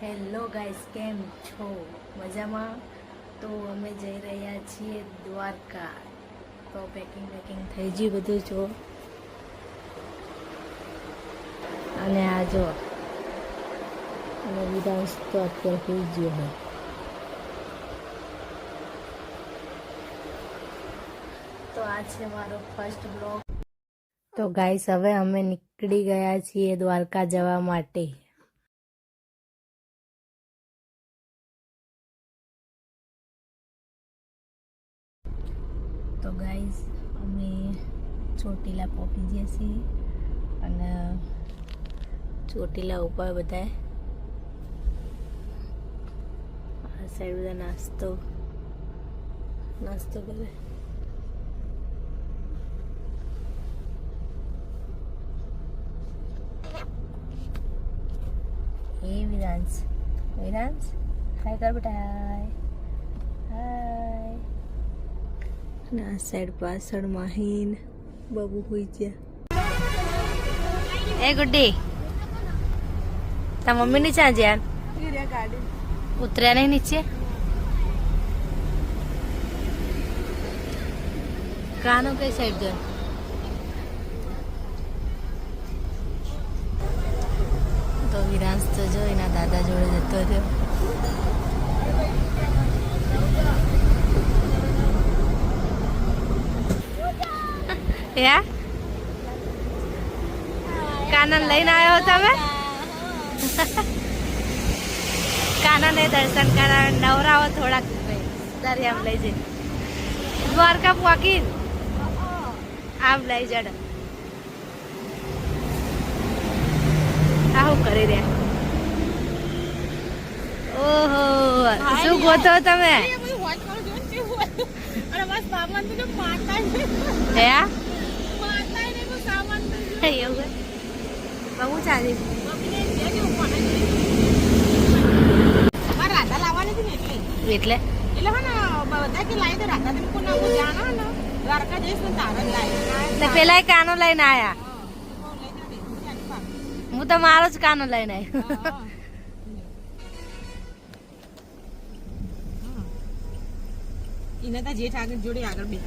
Hello guys, કેમ છો? મજામાં? તો અમે જઈ રહ્યા છીએ દ્વારકા. તો પેકિંગ પેકિંગ થઈ ગયું બધું, જો. અને આ જો. અને વિધાંશ તો અત્યારે થઈ ગયો હોય તો આ છે મારો ફર્સ્ટ બ્લોગ તો ગાઈસ, હવે અમે નીકળી ગયા છીએ દ્વારકા જવા માટે. તો ગાઈઝ, અમે ચોટીલા પહોંચી ગયા છીએ અને ચોટીલા ઉપર બધા આ સાઈડ બધા નાસ્તો નાસ્તો કરે. એ વિરાંશ વિરાંશ હાય કર બેટા હાય હાય અને આ સાઈડ પાછળ માહીન બબુ હોઈ ગયા એ ગુડ્ડી તા મમ્મી નીચે ચા યાર ઉતર્યા નહીં નીચે? કાનો કઈ સાઈડ જાય તો વિરાંશ તો જો એના દાદા જોડે જતો રહ્યો. યા કાનન લઈને આવ્યો તમે? કાનને દર્શન કરા નવરાવો થોડાક તારી આમ લઈ જઈ. દ્વારકા પોકી આમ લઈ જડ. આવું કરી રહ્યા? ઓહો શું ગોતો તમે? હે? એવું બહુ ચાલી. એટલે? ને પેલા કાનો લઈને આયા. હું તો મારો જ કાનો લઈને આવ્યો એને તો જેઠ આગળ જોડે આગળ બે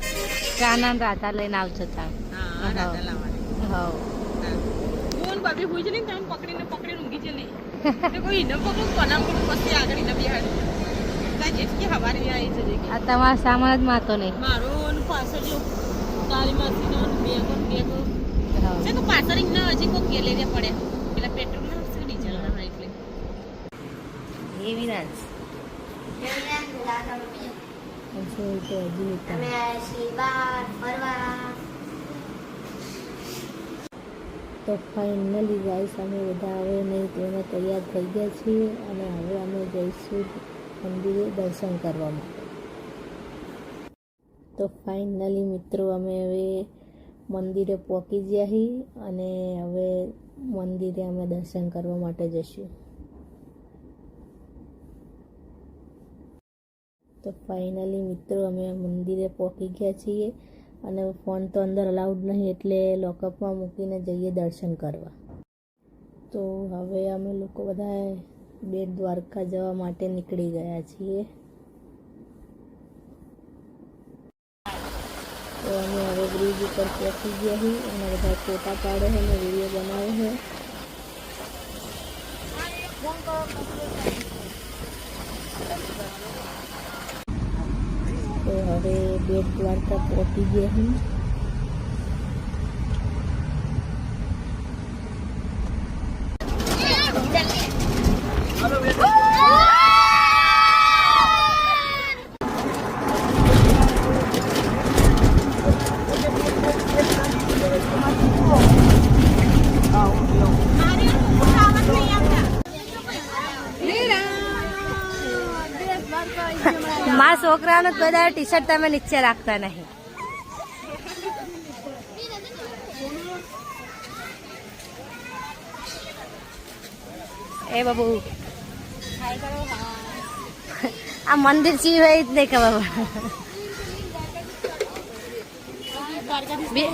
કાના રાધા લઈને આવજો તા હા રાધા લાવવાની હવ ફોન બાબી હોય છે ને તમે પકડીને પકડીને ઊંઘી છે નહીં. કોઈ એને પકડું કોના પકડું પછી આગળ એને બિહાર તા જેઠ કે હવારે આવી છે આ તમારા સામાન જ માતો નહીં. મારો અને પાછળ જો તારી માસીનો અને બેગો ને છે તો પાછળ હજી કોઈ ગેલેરિયા પડે પેલા પેટ્રોલ ના ડીઝલ ના હા એટલે. એવી હજુ હતા. તો ફાઇનલી ગાઈસ અમે બધા હવે નહીં તેને તૈયાર થઈ ગયા છીએ અને હવે અમે જઈશું મંદિરે દર્શન કરવા માટે. તો ફાઇનલી મિત્રો, અમે હવે મંદિરે પહોંચી ગયા અને હવે મંદિરે અમે દર્શન કરવા માટે જઈશું તો ફાઇનલી મિત્રો, અમે મંદિરે પહોંચી ગયા છીએ અને ફોન તો અંદર અલાઉડ નહીં એટલે લોકઅપમાં મૂકીને જઈએ દર્શન કરવા. તો હવે અમે લોકો બધા બેટ દ્વારકા જવા માટે નીકળી ગયા છીએ. તો અમે હવે બ્રિજ ઉપર પહોંચી ગયા છીએ અને બધા ફોટા પાડે છે અને વીડિયો બનાવે છે તો હવે બેટ દ્વારકા પહોંચી ગયા હું. મારા છોકરાનું બધા ટી શર્ટ તમે નીચે રાખતા નહીં. એ બાબુ. આ મંદિર ચી હોય જ નહીં ખબર બે-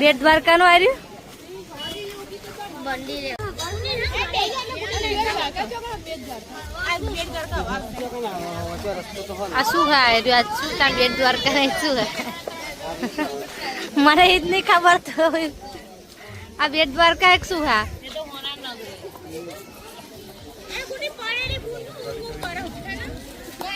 બેટ દ્વારકા નું આવ્યું મંદિરે આ શું ખાય રહ્યું? આ શું તાર બેટ દ્વારકા ને શું? મને એ જ નહીં ખબર તો આ બેટ દ્વારકા એક શું હા